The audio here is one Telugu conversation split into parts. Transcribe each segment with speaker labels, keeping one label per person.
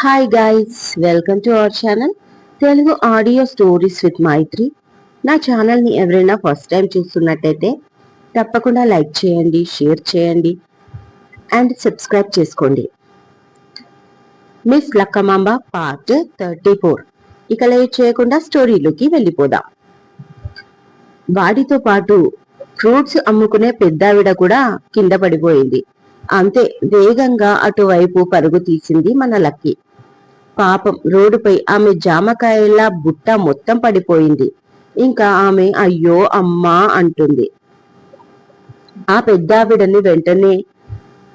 Speaker 1: Hi guys welcome to our channel Telugu audio stories with Maitri నా ఛానల్ని ఎవరైనా ఫస్ట్ టైం చూస్తున్నట్టయితే తప్పకుండా లైక్ చేయండి షేర్ చేయండి అండ్ సబ్స్క్రైబ్ చేసుకోండి. Miss Lakkamamba part thirty four ఇక లేట్ చేయకుండా స్టోరీలోకి వెళ్ళిపోదాం. వాడితో పాటు ఫ్రూట్స్ అమ్ముకునే పెద్దావిడ కూడా కింద పడిపోయింది. అంతే వేగంగా అటువైపు పరుగు తీసింది మన లక్కీ. పాపం రోడ్డుపై ఆమె జామకాయల బుట్ట మొత్తం పడిపోయింది. ఇంకా ఆమె అయ్యో అమ్మా అంటుంది. ఆ పెద్దావిడని వెంటనే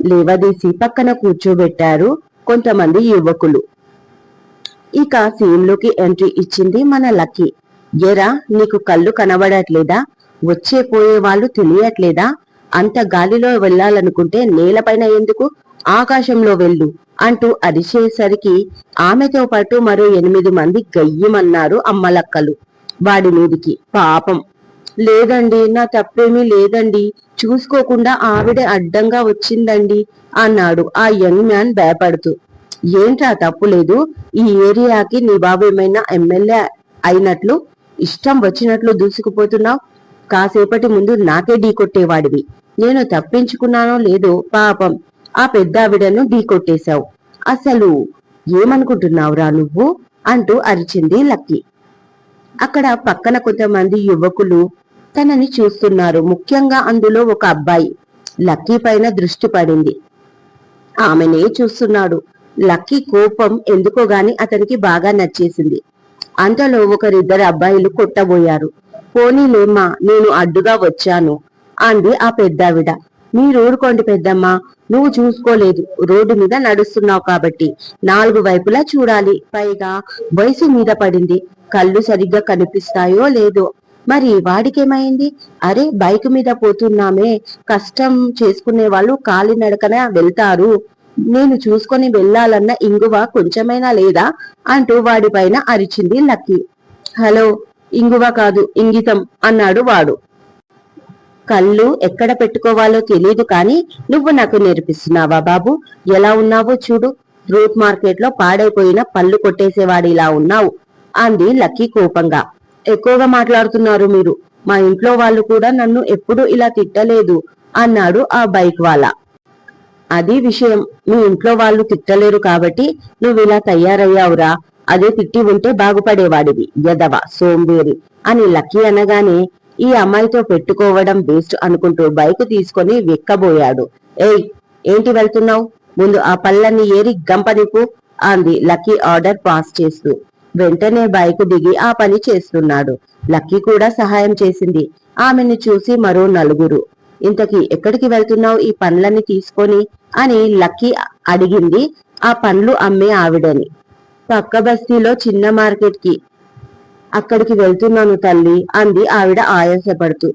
Speaker 1: లేవదీసి పక్కన కూర్చోబెట్టారు కొంతమంది యువకులు. ఇక సీన్లోకి ఎంట్రీ ఇచ్చింది మన లక్కీ. ఎరా నీకు కళ్ళు కనబడట్లేదా? వచ్చే పోయే వాళ్ళు తెలియట్లేదా? అంత గాలిలో వెళ్ళాలనుకుంటే నేలపైన ఎందుకు? ఆకాశంలో వెళ్ళు. అంటూ అరిచేసరికి ఆమెతో పాటు మరో ఎనిమిది మంది గయ్యమన్నారు అమ్మలక్కలు వాడి మీదికి. పాపం. లేదండి నా తప్పేమీ లేదండి. చూసుకోకుండా ఆవిడ అడ్డంగా వచ్చిందండి అన్నాడు ఆ యంగ్ మ్యాన్ భయపడుతూ. ఏంట్రా తప్పు లేదు? ఈ ఏరియాకి నీ బాబు ఏమైనా ఎమ్మెల్యే అయినట్లు? ఇష్టం వచ్చినట్లు దూసుకుపోతున్నావు? కాసేపటి ముందు నాకే ఢీ కొట్టేవాడివి. నేను తప్పించుకున్నానో లేదో పాపం. ఆ పెద్దావిడను ఢీకొట్టేశావు. అసలు ఏమనుకుంటున్నావురా నువ్వు? అంటూ అరిచింది లక్కీ. అక్కడ పక్కన కొంతమంది యువకులు తనని చూస్తున్నారు. ముఖ్యంగా అందులో ఒక అబ్బాయి. లక్కీ పైన దృష్టి పడింది. ఆమెనే చూస్తున్నాడు. లక్కీ కోపం ఎందుకో గాని అతనికి బాగా నచ్చేసింది. అంతలో ఒకరిద్దరు అబ్బాయిలు కొట్టబోయారు. పోనీలేమ్మా నేను అడ్డుగా వచ్చాను అంది ఆ పెద్దావిడ. మీరు ఊరుకోండి పెద్దమ్మ నువ్వు చూసుకోలేదు. రోడ్డు మీద నడుస్తున్నావు కాబట్టి నాలుగు వైపులా చూడాలి. పైగా వయసు మీద పడింది. కళ్ళు సరిగ్గా కనిపిస్తాయో లేదో. మరి వాడికేమైంది? అరే బైక్ మీద పోతున్నామే. కష్టం చేసుకునే వాళ్ళు కాలినడకన వెళ్తారు. నేను చూసుకొని వెళ్ళాలన్న ఇంగువ కొంచెమైనా లేదా? అంటూ వాడిపైన అరిచింది లక్కీ. హలో ఇంగువ కాదు ఇంగితం అన్నాడు వాడు. కళ్ళు ఎక్కడ పెట్టుకోవాలో తెలియదు కానీ నువ్వు నాకు నేర్పిస్తున్నావా బాబు? ఎలా ఉన్నావో చూడు. రూట్ మార్కెట్లో పాడైపోయిన పళ్ళు కొట్టేసేవాడు ఇలా ఉన్నావు అంది లక్కీ కోపంగా. ఎక్కువగా మాట్లాడుతున్నారు మీరు. మా ఇంట్లో వాళ్ళు కూడా నన్ను ఎప్పుడూ ఇలా తిట్టలేదు అన్నాడు ఆ బైక్ వాళ్ళ అది విషయం. మీ ఇంట్లో వాళ్ళు తిట్టలేరు కాబట్టి నువ్వు ఇలా తయారయ్యావురా. అదే తిట్టి ఉంటే బాగుపడేవాడివి. యదవ సోంబేరి అని లక్కీ అనగానే ఈ అమ్మాయితో పెట్టుకోవడం బెస్ట్ అనుకుంటూ బైక్ తీసుకొని వెక్కబోయాడు. ఏయ్ ఏంటి వెళ్తున్నావు? ముందు ఆ పళ్ళని ఏరి గంపనిపు అంది లక్కీ ఆర్డర్ పాస్ చేస్తూ. వెంటనే బైక్ దిగి ఆ పని చేస్తున్నాడు. లక్కీ కూడా సహాయం చేసింది. ఆమెను చూసి మరో నలుగురు. ఇంతకీ ఎక్కడికి వెళ్తున్నావు ఈ పండ్లని తీసుకొని? అని లక్కీ అడిగింది. ఆ పండ్లు అమ్మే ఆవిడని. పక్క బస్తీలో చిన్న మార్కెట్కి అక్కడికి వెళ్తున్నాను తల్లి అంది ఆవిడ ఆయాసపడుతూ.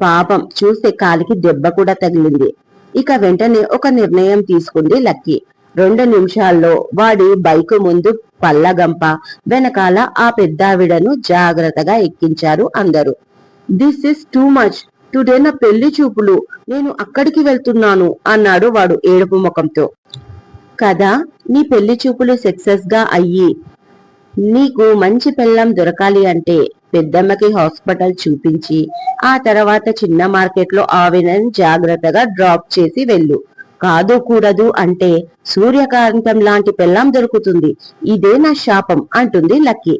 Speaker 1: పాపం చూస్తే కాలికి దెబ్బ కూడా తగిలింది. ఇక వెంటనే ఒక నిర్ణయం తీసుకుంది లక్కీ. రెండు నిమిషాల్లో వాడి బైకు ముందు పల్లగంప వెనకాల ఆ పెద్దావిడను జాగ్రత్తగా ఎక్కించారు అందరూ. This is too much today నా పెళ్ళి చూపులు. నేను అక్కడికి వెళ్తున్నాను అన్నాడు వాడు ఏడుపు ముఖంతో. కదా నీ పెళ్ళి చూపులు సక్సెస్గా అయ్యి నీకు మంచి పెళ్ళం దొరకాలి అంటే పెద్దమ్మకి హాస్పిటల్ చూపించి ఆ తర్వాత చిన్న మార్కెట్లో ఆవిడని జాగ్రత్తగా డ్రాప్ చేసి వెళ్ళు. కాదు కూడదు అంటే సూర్యకాంతం లాంటి పెళ్ళం దొరుకుతుంది. ఇదే నా శాపం అంటుంది లక్కీ.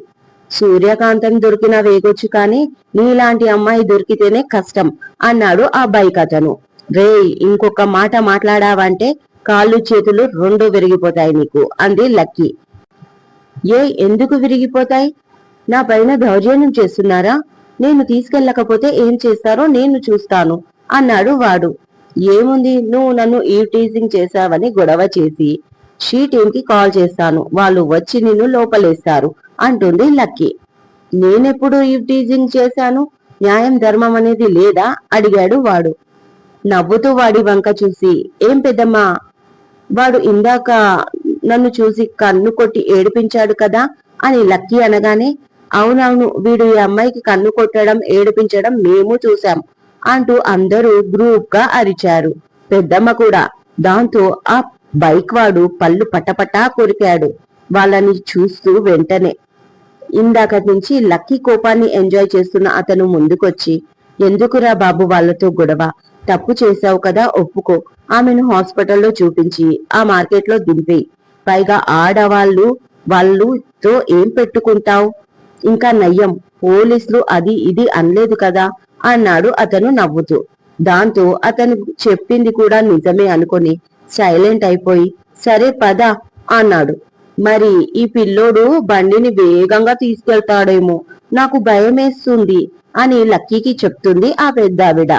Speaker 1: సూర్యకాంతం దొరికినా వేగొచ్చు కానీ నీలాంటి అమ్మాయి దొరికితేనే కష్టం అన్నాడు ఆ బైక్ అతను. రే ఇంకొక మాట మాట్లాడావంటే కాళ్ళు చేతులు రెండు విరిగిపోతాయి నీకు అంది లక్కీ. ఏ ఎందుకు విరిగిపోతాయి? నా పైన దౌర్జన్యం చేస్తున్నారా? నేను తీసుకెళ్ళకపోతే ఏం చేస్తారో నేను చూస్తాను అన్నాడు వాడు. ఏముంది? నువ్వు నన్ను ఈ టీజింగ్ చేశావని గొడవ చేసి షీ టీంకి కాల్ చేస్తాను వాళ్ళు వచ్చి నిన్ను లోపలేస్తారు అంటుంది లక్కీ. నేనెప్పుడు ఈ టీజింగ్ చేశాను? న్యాయం ధర్మం అనేది లేదా? అడిగాడు వాడు. నవ్వుతూ వాడి వంక చూసి ఏం పెద్దమ్మా? వాడు ఇందాక నన్ను చూసి కన్ను కొట్టి ఏడిపించాడు కదా అని లక్కీ అనగానే అవునవును వీడు ఈ అమ్మాయికి కన్ను కొట్టడం ఏడిపించడం మేము చూశాం అంటూ అందరూ గ్రూప్గా అరిచారు. పెద్దమ్మ కూడా దాంతో ఆ బైక్ వాడు పళ్ళు పటపటా కొరికాడు. వాళ్ళని చూస్తూ వెంటనే ఇందాక నుంచి లక్కీ కోపాన్ని ఎంజాయ్ చేస్తున్న అతను ముందుకొచ్చి ఎందుకురా బాబు వాళ్ళతో గొడవ? తప్పు చేశావు కదా ఒప్పుకో. ఆమెను హాస్పిటల్లో చూపించి ఆ మార్కెట్లో దింపేయి. పైగా ఆడవాళ్ళు వాళ్ళుతో ఏం పెట్టుకుంటావు? ఇంకా నయ్యం పోలీసులు అది ఇది అనలేదు కదా? అన్నాడు అతను నవ్వుతూ. దాంతో అతను చెప్పింది కూడా నిజమే అనుకొని సైలెంట్ అయిపోయి సరే పద అన్నాడు. మరి ఈ పిల్లోడు బండిని వేగంగా తీసుకెళ్తాడేమో నాకు భయమేస్తుంది అని లక్కీకి చెప్తుంది ఆ పెద్దావిడ.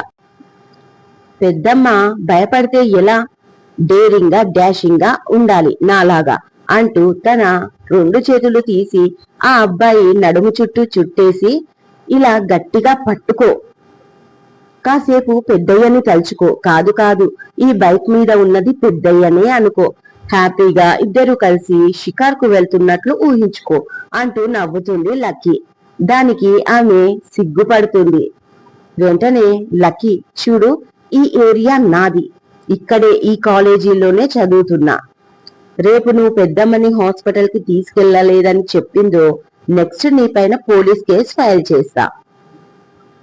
Speaker 1: పెద్దమ్మ భయపడితే ఎలా? డేరింగ్గా డాషింగ్గా ఉండాలి నాలాగా అంటూ తన రెండు చేతులు తీసి ఆ అబ్బాయి నడుము చుట్టూ చుట్టేసి ఇలా గట్టిగా పట్టుకో. కాసేపు పెద్దయ్యని తలుచుకో. కాదు కాదు. ఈ బైక్ మీద ఉన్నది పెద్దయ్యనే అనుకో. హ్యాపీగా ఇద్దరు కలిసి షికార్కు వెళ్తున్నట్లు ఊహించుకో. అంటూ నవ్వుతుంది లక్కీ. దానికి ఆమె సిగ్గుపడుతుంది. వెంటనే లక్కీ చూడు ఈ ఏరియా నాది. ఇక్కడే ఈ కాలేజీలోనే చదువుతున్నా. రేపు నువ్వు పెద్దమ్మని హాస్పిటల్కి తీసుకెళ్ళలేదని చెప్పిందో నెక్స్ట్ నీ పైన పోలీస్ కేసు ఫైల్ చేస్తా.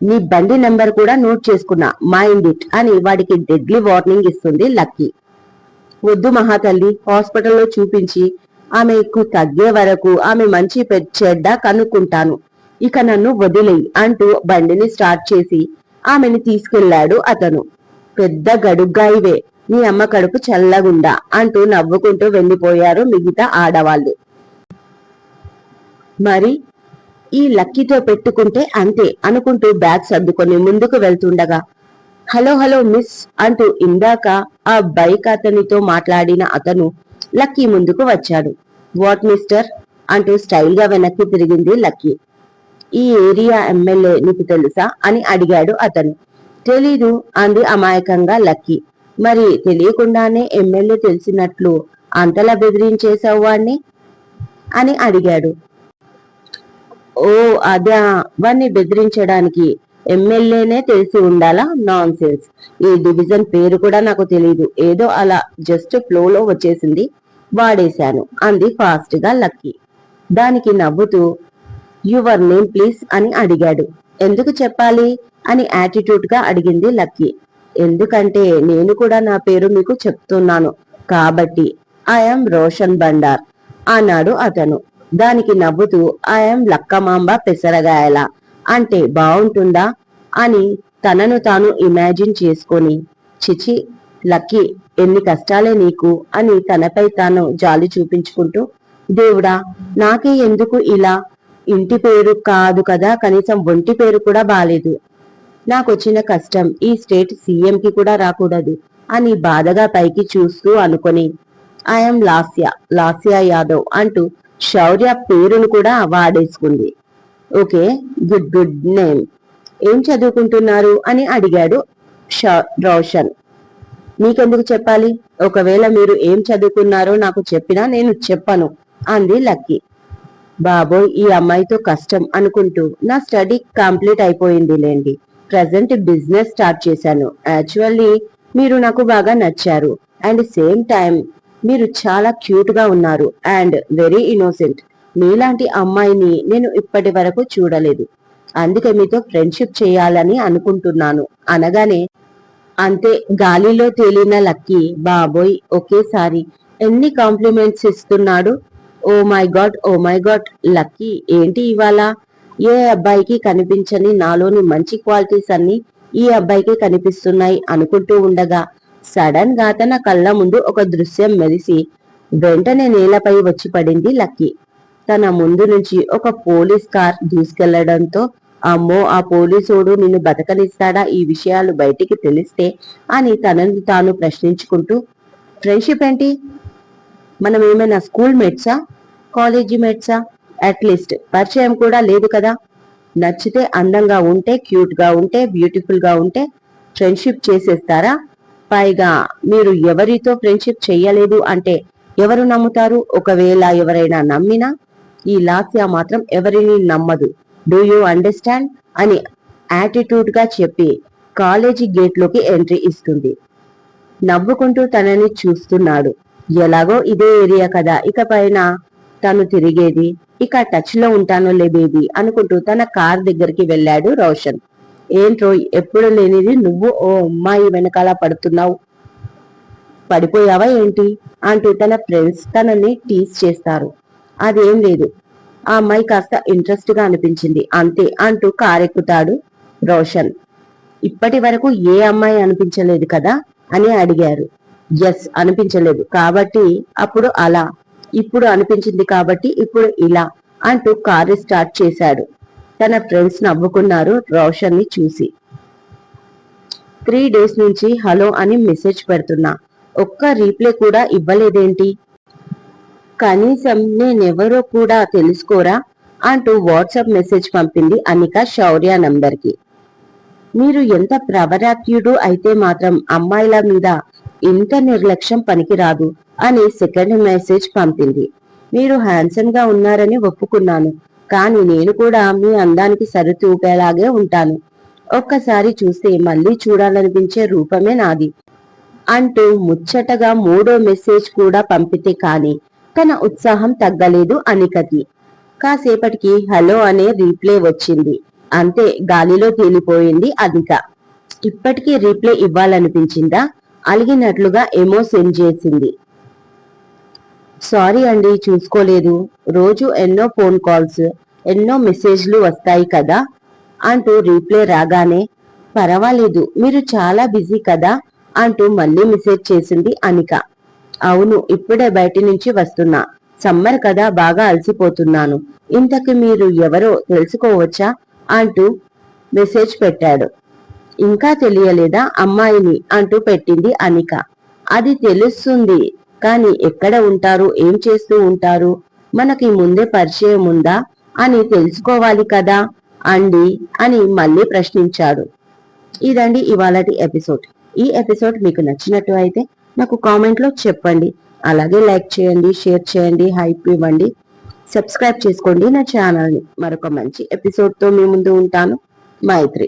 Speaker 1: నీ బండి నెంబర్ కూడా నోట్ చేసుకున్నా. మైండ్ ఇట్ అని వాడికి డెడ్లీ వార్నింగ్ ఇస్తుంది లక్కీ. వద్దు మహాతల్లి హాస్పిటల్లో చూపించి ఆమెకు తగ్గే వరకు ఆమె మంచి పె- చెడ్డ కనుక్కుంటాను. ఇక నన్ను వదిలేయి అంటూ బండిని స్టార్ట్ చేసి ఆమెని తీసుకెళ్ళాడు అతను. పెద్ద గడుగ్గాయివే. నీ అమ్మ కడుపు చల్లగుండా అంటూ నవ్వుకుంటూ వెళ్ళిపోయారు మిగతా ఆడవాళ్ళు. మరి ఈ లక్కీతో పెట్టుకుంటే అంతే అనుకుంటూ బ్యాగ్ సర్దుకొని ముందుకు వెళ్తుండగా హలో హలో మిస్ అంటూ ఇందాక ఆ బైక్ అతనితో మాట్లాడిన అతను లక్కీ ముందుకు వచ్చాడు. What mister? అంటూ స్టైల్గా వెనక్కి తిరిగింది లక్కీ. ఈ ఏరియా ఎమ్మెల్యే నీకు తెలుసా? అని అడిగాడు అతను. తెలీదు అంది అమాయకంగా లక్కీ. మరి తెలియకుండానే ఎమ్మెల్యే తెలిసినట్లు అంతలా బెదిరించేశావు వాణ్ణి? అని అడిగాడు. ఓ అదా. వాణ్ణి బెదిరించడానికి ఎమ్మెల్యేనే తెలిసి ఉండాలా? నాన్ సెన్స్ ఈ డివిజన్ పేరు కూడా నాకు తెలియదు ఏదో అలా జస్ట్ ఫ్లోలో వచ్చేసింది. వాడేశాను అంది ఫాస్ట్గా లక్కీ. దానికి నవ్వుతూ యువర్ నేమ్ ప్లీజ్ అని అడిగాడు. ఎందుకు చెప్పాలి? అని యాటిట్యూడ్గా అడిగింది లక్కీ. ఎందుకంటే నేను కూడా నా పేరు మీకు చెప్తున్నాను. కాబట్టి ఐఎమ్ రోషన్ బండార్ అన్నాడు అతను. దానికి నవ్వుతూ ఐఎమ్ లక్కమాంబ పెసరగాయల. అంటే బాగుంటుందా? అని తనను తాను ఇమాజిన్ చేసుకొని చిచి లక్కీ ఎన్ని కష్టాలే నీకు? అని తనపై తాను జాలి చూపించుకుంటూ దేవుడా నాకే ఎందుకు ఇలా? ఇంటి పేరు కాదు కదా కనీసం ఒంటి పేరు కూడా బాలేదు. నాకొచ్చిన కష్టం ఈ స్టేట్ సీఎం కి కూడా రాకూడదు అని బాధగా పైకి చూస్తూ అనుకొని ఐఎమ్ లాస్య లాస్య యాదవ్ అంటూ శౌర్య పేరును కూడా వాడేసుకుంది. Okay good good name. ఏం చదువుకుంటున్నారు? అని అడిగాడు ష- రోషన్. మీకెందుకు చెప్పాలి? ఒకవేళ మీరు ఏం చదువుకున్నారో నాకు చెప్పినా నేను చెప్పను అంది లక్కీ. బాబోయ్ ఈ అమ్మాయితో కష్టం అనుకుంటూ నా స్టడీ కంప్లీట్ అయిపోయింది లేండి. ప్రజెంట్ బిజినెస్ స్టార్ట్ చేశాను. యాక్చువల్లీ మీరు నాకు బాగా నచ్చారు. అండ్ సేమ్ టైం మీరు చాలా క్యూట్గా ఉన్నారు. And very innocent. మీలాంటి అమ్మాయిని నేను ఇప్పటి వరకు చూడలేదు. అందుకే మీతో ఫ్రెండ్షిప్ చేయాలని అనుకుంటున్నాను. అనగానే అంతే గాలిలో తేలిన లక్కీ బాబోయ్ ఒకేసారి ఎన్ని కాంప్లిమెంట్స్ ఇస్తున్నాడు? ఓ my god oh my god Lucky ఏంటి ఇవాళ? ఏ అబ్బాయికి కనిపించని నాలోని మంచి క్వాలిటీస్ అన్ని ఈ అబ్బాయికి కనిపిస్తున్నాయి అనుకుంటూ ఉండగా సడన్గా తన కళ్ళ ముందు ఒక దృశ్యం మెరిసి వెంటనే నేలపై వచ్చి పడింది లక్కీ తన ముందు నుంచి ఒక పోలీస్ కార్ దూసుకెళ్ళడంతో అమ్మో ఆ పోలీసోడు నిన్ను బతకనిస్తాడా? ఈ విషయాలు బయటికి తెలిస్తే అని తనని తాను ప్రశ్నించుకుంటూ ఫ్రెండ్షిప్ ఏంటి? మనం ఏమైనా స్కూల్ మేట్సా కాలేజీ మేట్సా అట్లీస్ట్ పరిచయం కూడా లేదు కదా? నచ్చితే అందంగా ఉంటే క్యూట్గా ఉంటే బ్యూటిఫుల్గా ఉంటే ఫ్రెండ్షిప్ చేసేస్తారా? పైగా మీరు ఎవరితో ఫ్రెండ్షిప్ చెయ్యలేదు అంటే ఎవరు నమ్ముతారు? ఒకవేళ ఎవరైనా నమ్మినా ఈ లాస్య మాత్రం ఎవరిని నమ్మదు. డూ యూ అండర్స్టాండ్ అని యాటిట్యూడ్గా చెప్పి కాలేజీ గేట్లోకి ఎంట్రీ ఇస్తుంది. నవ్వుకుంటూ తనని చూస్తున్నాడు. ఎలాగో ఇదే ఏరియా కదా ఇక పైన తను తిరిగేది ఇక టచ్లో ఉంటానో లే బేబీ అనుకుంటూ తన కార్ దగ్గరికి వెళ్ళాడు రోషన్. ఏంట్రో ఎప్పుడు లేనిది నువ్వు ఓ అమ్మాయి వెనకాల పడుతున్నావు. పడిపోయావా ఏంటి? అంటూ తన ఫ్రెండ్స్ తనని టీస్ చేస్తారు. అదేం లేదు. ఆ అమ్మాయి కాస్త ఇంట్రెస్ట్గా అనిపించింది. అంతే అంటూ కారెక్కుతాడు రోషన్. ఇప్పటి వరకు ఏ అమ్మాయి అనిపించలేదు కదా అని అడిగారు. ఎస్ అనిపించలేదు. కాబట్టి అప్పుడు అలా. ఇప్పుడు అనిపించింది కాబట్టి ఇప్పుడు ఇలా అంటూ కారు స్టార్ట్ చేశాడు. తన ఫ్రెండ్స్ నవ్వుకున్నారు రోషన్ని చూసి. త్రీ డేస్ నుంచి హలో అని మెసేజ్ పెడుతున్నా. ఒక్క రీప్లే కూడా ఇవ్వలేదేంటి? కనీసం నేనెవరో కూడా తెలుసుకోరా? అంటూ వాట్సాప్ మెసేజ్ పంపింది అనిక శౌర్య నంబర్కి మీరు ఎంత ప్రవరాక్యుడు అయితే మాత్రం అమ్మాయిల మీద ఇంత నిర్లక్ష్యం పనికిరాదు అని సెకండ్ మెసేజ్ పంపింది. మీరు హ్యాండ్సమ్గా ఉన్నారని ఒప్పుకున్నాను కానీ నేను కూడా మీ అందానికి సరితూపేలాగే ఉంటాను. ఒక్కసారి చూస్తే మళ్ళీ చూడాలనిపించే రూపమే నాది అంటూ ముచ్చటగా మూడో మెసేజ్ కూడా పంపితే కాని తన ఉత్సాహం తగ్గలేదు అనికకి. కాసేపటికి హలో అనే రీప్లే వచ్చింది. అంతే గాలిలో తేలిపోయింది అధిక. ఇప్పటికీ రీప్లే ఇవ్వాలనిపించిందా? అలిగినట్లుగా ఏమో సెండ్ చేసింది. సారీ అండి చూసుకోలేదు. రోజు ఎన్నో ఫోన్ కాల్స్ ఎన్నో మెసేజ్లు వస్తాయి కదా? అంటూ రీప్లే రాగానే పర్వాలేదు మీరు చాలా బిజీ కదా? అంటూ మళ్ళీ మెసేజ్ చేసింది అనిక. అవును ఇప్పుడే బయటి నుంచి వస్తున్నా. సమ్మర్ కదా బాగా అలసిపోతున్నాను. ఇంతకు మీరు ఎవరో తెలుసుకోవచ్చా? అంటూ మెసేజ్ పెట్టాడు. ఇంకా తెలియలేదా అమ్మాయిని అంటూ పెట్టింది అనిక. అది తెలుస్తుంది కానీ ఎక్కడ ఉంటారు ఏం చేస్తూ ఉంటారు మనకి ముందే పరిచయం ఉందా అని తెలుసుకోవాలి కదా అండి అని మళ్ళీ ప్రశ్నించాడు. ఇదండి ఇవాళటి ఎపిసోడ్. ఈ ఎపిసోడ్ మీకు నచ్చినట్టు అయితే నాకు కామెంట్లో చెప్పండి. అలాగే లైక్ చేయండి షేర్ చేయండి హైప్ ఇవ్వండి. సబ్స్క్రైబ్ చేసుకోండి నా ఛానల్ని. మరొక మంచి ఎపిసోడ్తో మీ ముందు ఉంటాను. మైత్రి.